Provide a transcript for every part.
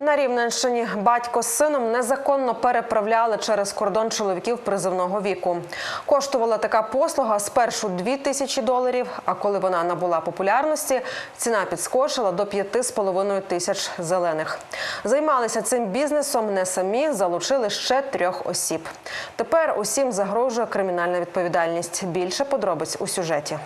На Рівненщині батько з сином незаконно переправляли через кордон чоловіків призивного віку. Коштувала така послуга спершу 2 тисячі доларів, а коли вона набула популярності, ціна підскочила до 5,5 тисяч зелених. Займалися цим бізнесом не самі, залучили ще трьох осіб. Тепер усім загрожує кримінальна відповідальність. Більше подробиць у сюжеті.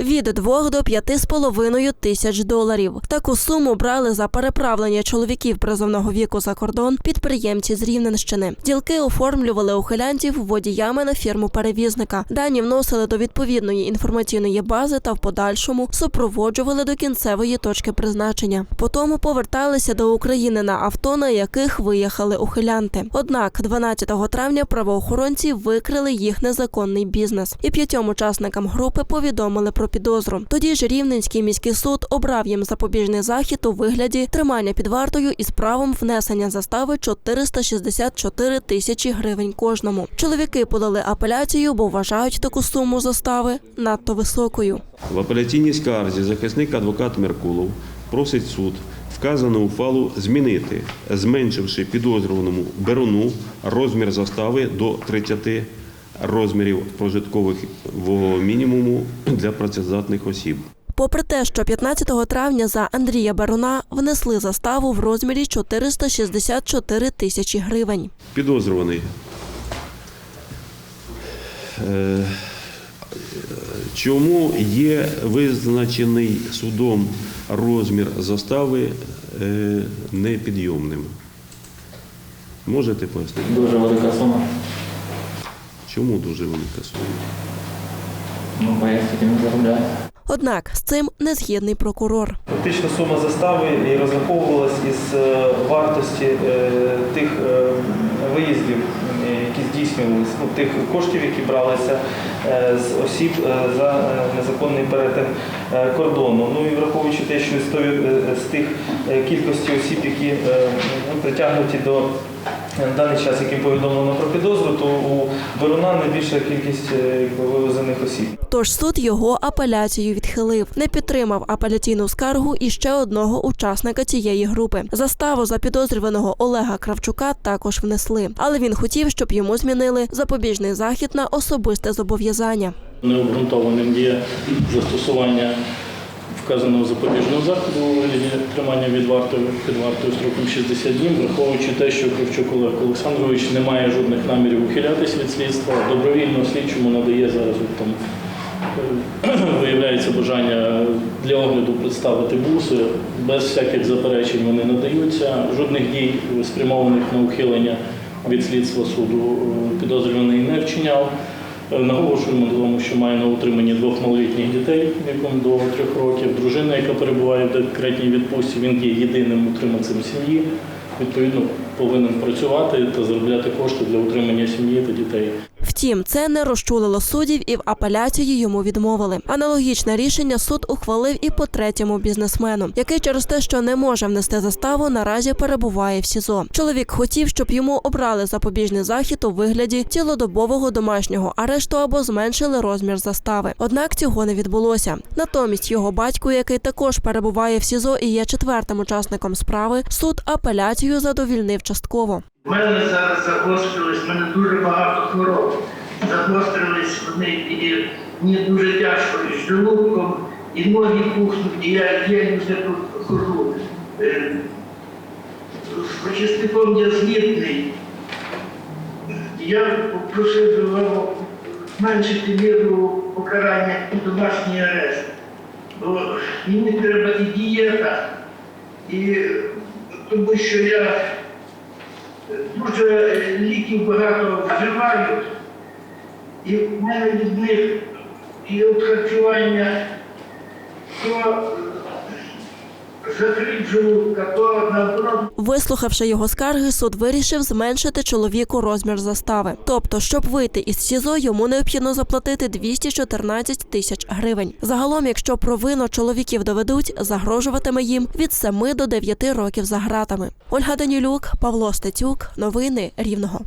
Від 2 до 5,5 тисяч доларів. Таку суму брали за переправлення чоловіків призовного віку за кордон підприємці з Рівненщини. Ділки оформлювали ухилянтів водіями на фірму перевізника. Дані вносили до відповідної інформаційної бази та в подальшому супроводжували до кінцевої точки призначення. Потім поверталися до України на авто, на яких виїхали ухилянти. Однак 12 травня правоохоронці викрили їх незаконний бізнес, і п'ятьом учасникам групи повідомили про підозру. Тоді ж Рівненський міський суд обрав їм запобіжний захід у вигляді тримання під вартою із правом внесення застави 464 тисячі гривень кожному. Чоловіки подали апеляцію, бо вважають таку суму застави надто високою. В апеляційній скарзі захисник адвокат Меркулов просить суд вказану ухвалу змінити, зменшивши підозрюваному Беруну розмір застави до 30 розмірів прожиткового мінімуму для працездатних осіб. Попри те, що 15 травня за Андрія Баруна внесли заставу в розмірі 464 тисячі гривень. Підозрюваний. Е, Чому є визначений судом розмір застави е, непідйомним? Можете пояснити? Дуже велика сума. Чому дуже велика сума? Ну, бо я не заробляю. Однак з цим не згідний прокурор. Фактично сума застави і розраховувалась із е, вартості е, тих е, виїздів, які здійснювалися, ну, тих коштів, які бралися з осіб за незаконний перетин кордону. Ну і враховуючи те, що з, з тих кількості осіб, які ну, притягнуті до на даний час, яким повідомлено про підозру, то у Беруна найбільша кількість е, вивезених осіб. Тож суд його апеляцію відхилив, не підтримав апеляційну скаргу і ще одного учасника цієї групи. Заставу за підозрюваного Олега Кравчука також внесли, але він хотів, щоб йому змінили запобіжний захід на особисте зобов'язання. Необґрунтованим є застосування вказаного запобіжного заходу у вигляді тримання від вартою під вартою строком 60 днів, враховуючи те, що Кравчук Олег Олександрович не має жодних намірів ухилятись від слідства, добровільно слідчому надає зараз там е, виявляється бажання для огляду представити буси. Без всяких заперечень вони надаються. Жодних дій спрямованих на ухилення від слідства суду е, підозрюваний не вчиняв. Е, Наголошуємо на тому, що має на утриманні двох малолітніх дітей віком до трьох років. Дружина, яка перебуває в декретній відпустці, він є єдиним утриманцем сім'ї. Відповідно, повинен працювати та заробляти кошти для утримання сім'ї та дітей. Втім, це не розчулило суддів і в апеляції йому відмовили. Аналогічне рішення суд ухвалив і по третьому бізнесмену, який через те, що не може внести заставу, наразі перебуває в СІЗО. Чоловік хотів, щоб йому обрали запобіжний захід у вигляді цілодобового домашнього арешту або зменшили розмір застави. Однак цього не відбулося. Натомість його батько, який також перебуває в СІЗО і є четвертим учасником справи, суд апеляцію задовільнив частково. У мене зараз загострились, в мене дуже багато хвороб. Загострились вони і мені дуже тяжко і желудком, і ноги пухнуть, і я єлі вже тут хожу. Е, З почистиком я згідний. Я попросив вам зменшити міру покарання і домашній арешт. Бо мені треба і дієта, і тому що я дуже ліків багато вживають, і в мене від них і от харчування то Вислухавши його скарги, суд вирішив зменшити чоловіку розмір застави. Тобто, щоб вийти із СІЗО, йому необхідно заплатити 214 тисяч гривень. Загалом, якщо провину чоловіків доведуть, загрожуватиме їм від 7 до 9 років за гратами. Ольга Данілюк, Павло Стецюк, новини Рівного.